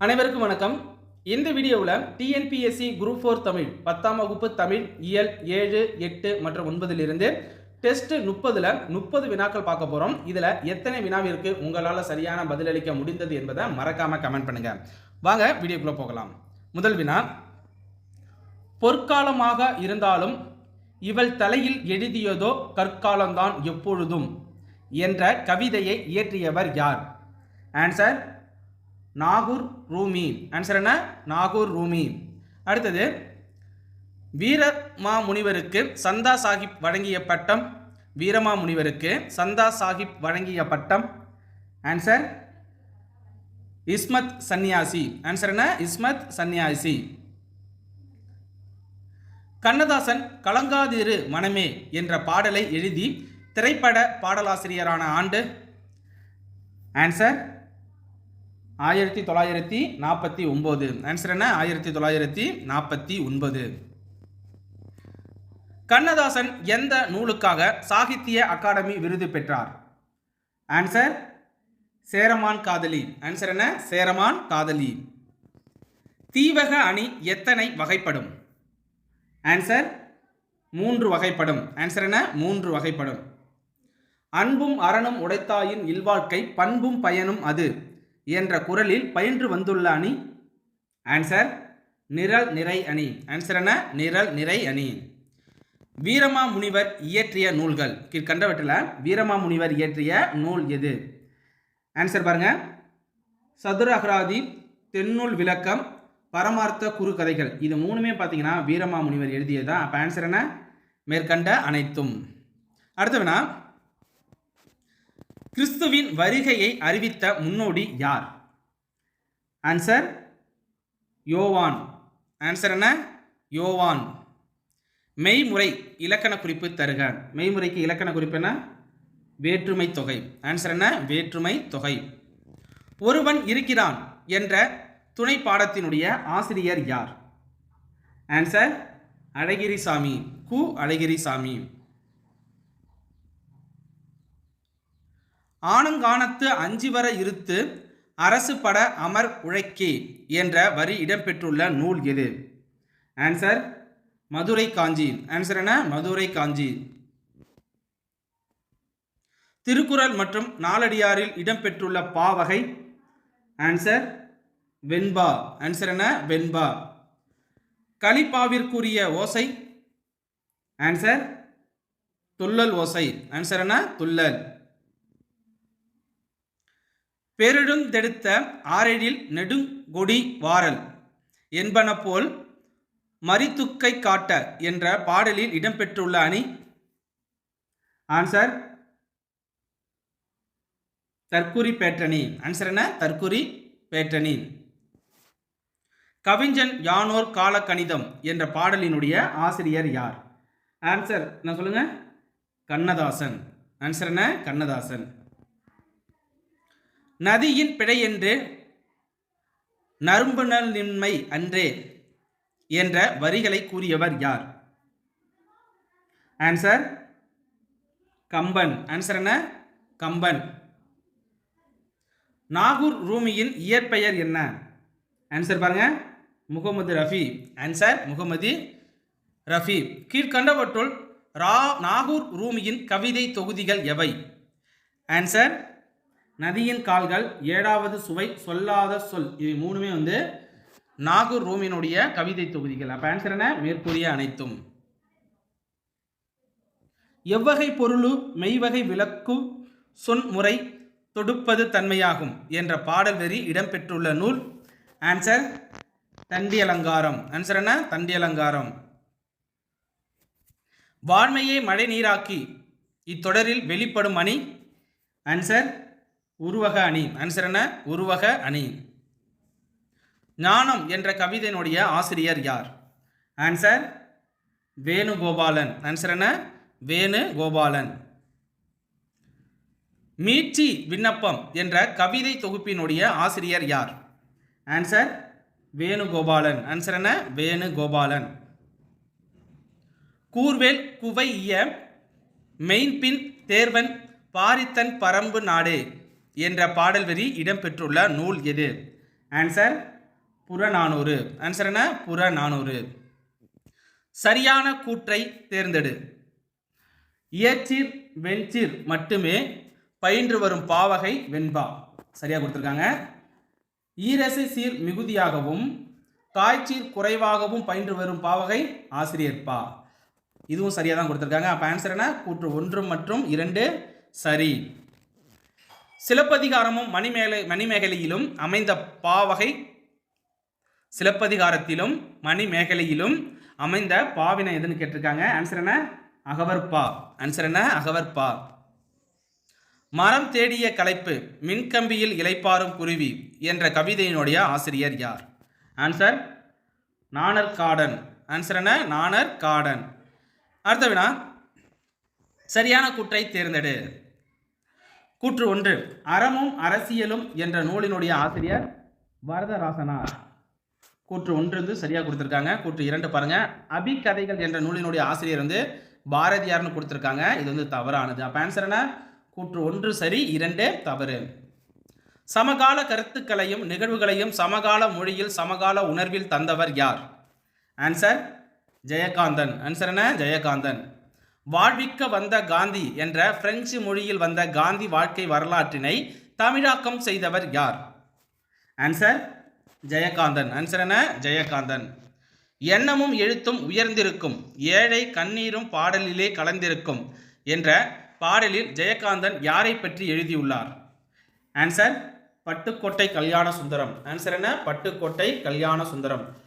அனைவருக்கும் வணக்கம். இந்த வீடியோவில் டிஎன்பிஎஸ்சி குரூப் ஃபோர் தமிழ் பத்தாம் வகுப்பு தமிழ் இயல் ஏழு எட்டு மற்றும் ஒன்பதிலிருந்து டெஸ்ட் முப்பதில் முப்பது வினாக்கள் பார்க்க போகிறோம் இதில் எத்தனை வினாவிற்கு உங்களால் சரியான பதிலளிக்க முடிந்தது என்பதை மறக்காமல் கமெண்ட் பண்ணுங்கள் வாங்க வீடியோக்குள்ளே போகலாம். முதல் வினா பொற்காலமாக இருந்தாலும் இவள் தலையில் எழுதியதோ கற்காலம்தான் எப்பொழுதும் என்ற கவிதையை இயற்றியவர் யார்? ஆன்சர் நாகூர் ரூமி ஆன்சர் என்ன? நாகூர் ரூமி அடுத்தது வீரமா முனிவருக்கு சந்தா சாஹிப் வழங்கிய பட்டம். வீரமா முனிவருக்கு சந்தா சாஹிப் வழங்கிய பட்டம். ஆன்சர் இஸ்மத் சன்னியாசி ஆன்சர் என்ன? இஸ்மத் சன்னியாசி கண்ணதாசன் கலங்காதிரு மனமே என்ற பாடலை எழுதி திரைப்பட பாடலாசிரியரான ஆண்டு. ஆன்சர் ஆயிரத்தி தொள்ளாயிரத்தி நாற்பத்தி ஒம்பது ஆன்சர் என்ன? ஆயிரத்தி தொள்ளாயிரத்தி நாற்பத்தி ஒன்பது. கண்ணதாசன் எந்த நூலுக்காக சாகித்ய அகாடமி விருது பெற்றார்? ஆன்சர் சேரமான் காதலி. ஆன்சர் என்ன? சேரமான் காதலி. தீவக அணி எத்தனை வகைப்படும்? ஆன்சர் மூன்று வகைப்படும். ஆன்சர் என்ன? மூன்று வகைப்படும். அன்பும் அறனும் உடைத்தாயின் இல்வாழ்க்கை பண்பும் பயனும் அது. என்ற குரலில் பயின்று வந்துள்ள அணி? ஆன்சர் நிரல் நிறை அணி. ஆன்சர் என்ன? நிரல் நிறை அணி. வீரமா முனிவர் இயற்றிய நூல்கள். கீழ்கண்டவற்றில் வீரமா முனிவர் இயற்றிய நூல் எது? ஆன்சர் பாருங்க. சதுர அகராதி தென்னூல் விளக்கம் பரமார்த்த குறுகதைகள் இது மூணுமே பார்த்தீங்கன்னா வீரமா முனிவர் எழுதியது? தான் அப்போ ஆன்சர் என்ன? மேற்கண்ட அனைத்தும். அடுத்த கிறிஸ்துவின் வருகையை அறிவித்த முன்னோடி யார்? ஆன்சர் யோவான். ஆன்சர் என்ன? யோவான். மெய்முறை இலக்கண குறிப்பு தருக. மெய்முறைக்கு இலக்கண குறிப்பு என்ன? வேற்றுமை தொகை. ஆன்சர் என்ன? வேற்றுமை தொகை. ஒருவன் இருக்கிறான் என்ற துணை பாடத்தினுடைய ஆசிரியர் யார்? ஆன்சர் அழகிரிசாமி. கு அழகிரிசாமி. ஆனங்கானத்து அஞ்சி வர இருத்து அரசு பட அமர் உழைக்கி என்ற வரி இடம்பெற்றுள்ள நூல் எது? ஆன்சர் மதுரை காஞ்சி. ஆன்சர் என்ன? மதுரை காஞ்சி. திருக்குறள் மற்றும் நாலடியாரில் இடம்பெற்றுள்ள பாவகை. ஆன்சர் வெண்பா. ஆன்சர் என்ன? வெண்பா. கலிப்பாவிற்குரிய ஓசை. ஆன்சர் துள்ளல் ஓசை. ஆன்சர் என்ன? துள்ளல். பெருடுந்தெடுத்த ஆரெழில் நெடுங்கொடி வாரல் என்பன போல் மரித்துக்கை காட்ட என்ற பாடலில் இடம்பெற்றுள்ள அணி. ஆன்சர் தற்குறி பேட்டணி ஆன்சர் என்ன? தற்குறி பேட்டனி கவிஞன் யானோர் கால கணிதம் என்ற பாடலினுடைய ஆசிரியர் யார்? ஆன்சர் என்ன சொல்லுங்க? கண்ணதாசன். ஆன்சர் என்ன? கண்ணதாசன். நதியின் பிழை என்று நறும்புணர்நின்மை அன்றே என்ற வரிகளை கூறியவர் யார்? ஆன்சர் கம்பன். ஆன்சர் என்ன? கம்பன். நாகூர் ரூமியின் இயற்பெயர் என்ன? ஆன்சர் பாருங்க. முகமது ரஃபி. ஆன்சர் முகமது ரஃபி. கீழ்கண்டவற்றுள் ரா நாகூர் ரூமியின் கவிதை தொகுதிகள் எவை? ஆன்சர் நதியின் கால்கள் ஏழாவது சுவை சொல்லாத சொல். இவை மூணுமே வந்து நாகூர் ரூமினுடைய கவிதை தொகுதிகள். அப்போ ஆன்சர் என்ன? மேற்கூறிய அனைத்தும். எவ்வகை பொருளு மெய்வகை விளக்கு சொன்முறை தொடுப்பது தன்மையாகும் என்ற பாடல் வரி இடம்பெற்றுள்ள நூல். ஆன்சர் தண்டி அலங்காரம் ஆன்சர் என்ன? தண்டி அலங்காரம் வான்மையை மழை நீராக்கி இத்தொடரில் வெளிப்படும் அணி. ஆன்சர் உருவக அணி ஆன்சர் என்ன? உருவக அணி ஞானம் என்ற கவிதையினுடைய ஆசிரியர் யார்? ஆன்சர் வேணுகோபாலன். ஆன்சர் என்ன? வேணு கோபாலன் மீட்சி விண்ணப்பம் என்ற கவிதை தொகுப்பினுடைய ஆசிரியர் யார்? ஆன்சர் வேணுகோபாலன். ஆன்சர் என்ன? வேணுகோபாலன். கூர்வேல் குவைய மெயின்பின் தேர்வன் பாரித்தன் பரம்பு நாடே. என்ற பாடல் வரி இடம்பெற்றுள்ள நூல் எது? ஆன்சர் புறநானூறு. ஆன்சர் என்ன? புறநானூறு. சரியான கூற்றை தேர்ந்தெடு. இயற்றீர் வெண்சீர் மட்டுமே பயின்று வரும் பாவகை வெண்பா. சரியாக கொடுத்துருக்காங்க. ஈரசை சீர் மிகுதியாகவும் காய்ச்சீர் குறைவாகவும் பயின்று வரும் பாவகை ஆசிரியர்பா இதுவும் சரியாக தான் கொடுத்துருக்காங்க. அப்போ ஆன்சர் என்ன? கூற்று ஒன்று மற்றும் இரண்டு சரி. சிலப்பதிகாரமும் மணிமேலை மணிமேகலையிலும் அமைந்த பாவகை சிலப்பதிகாரத்திலும் மணிமேகலையிலும் அமைந்த பாவினை எதுன்னு கேட்டிருக்காங்க? ஆன்சர் என்ன? அகவற்பா. ஆன்சர் என்ன? அகவற்பா. மரம் தேடிய களைப்பு மின்கம்பியில் இலைப்பாரும் குருவி என்ற கவிதையினுடைய ஆசிரியர் யார்? ஆன்சர் நாணர் காடன். ஆன்சர் என்ன? நாணர் காடன். அடுத்த வினா சரியான கூற்றை தேர்ந்தெடு. கூற்று ஒன்று அறமும் அரசியலும் என்ற நூலினுடைய ஆசிரியர் வரதராசனார். கூற்று ஒன்று வந்து சரியாக கொடுத்துருக்காங்க. கூற்று இரண்டு பாருங்க. அபிகதைகள் என்ற நூலினுடைய ஆசிரியர் வந்து பாரதியார்னு கொடுத்துருக்காங்க. இது வந்து தவறானது. அப்போ ஆன்சர் என்ன? கூற்று ஒன்று சரி இரண்டு தவறு. சமகால கருத்துக்களையும் நிகழ்வுகளையும் சமகால மொழியில் சமகால உணர்வில் தந்தவர் யார்? ஆன்சர் ஜெயகாந்தன். ஆன்சர் என்ன? ஜெயகாந்தன். வாழ்விக்க வந்த காந்தி என்ற பிரெஞ்சு மொழியில் வந்த காந்தி வாழ்க்கை வரலாற்றினை தமிழாக்கம் செய்தவர் யார்? ஆன்சர் ஜெயகாந்தன். ஆன்சர் என்ன? ஜெயகாந்தன். எண்ணமும் எழுத்தும் உயர்ந்திருக்கும். ஏழை கண்ணீரும் பாடலிலே கலந்திருக்கும் என்ற பாடலில் ஜெயகாந்தன் யாரை பற்றி எழுதியுள்ளார்? ஆன்சர் பட்டுக்கோட்டை கல்யாண சுந்தரம். ஆன்சர் என்ன? பட்டுக்கோட்டை கல்யாண சுந்தரம்.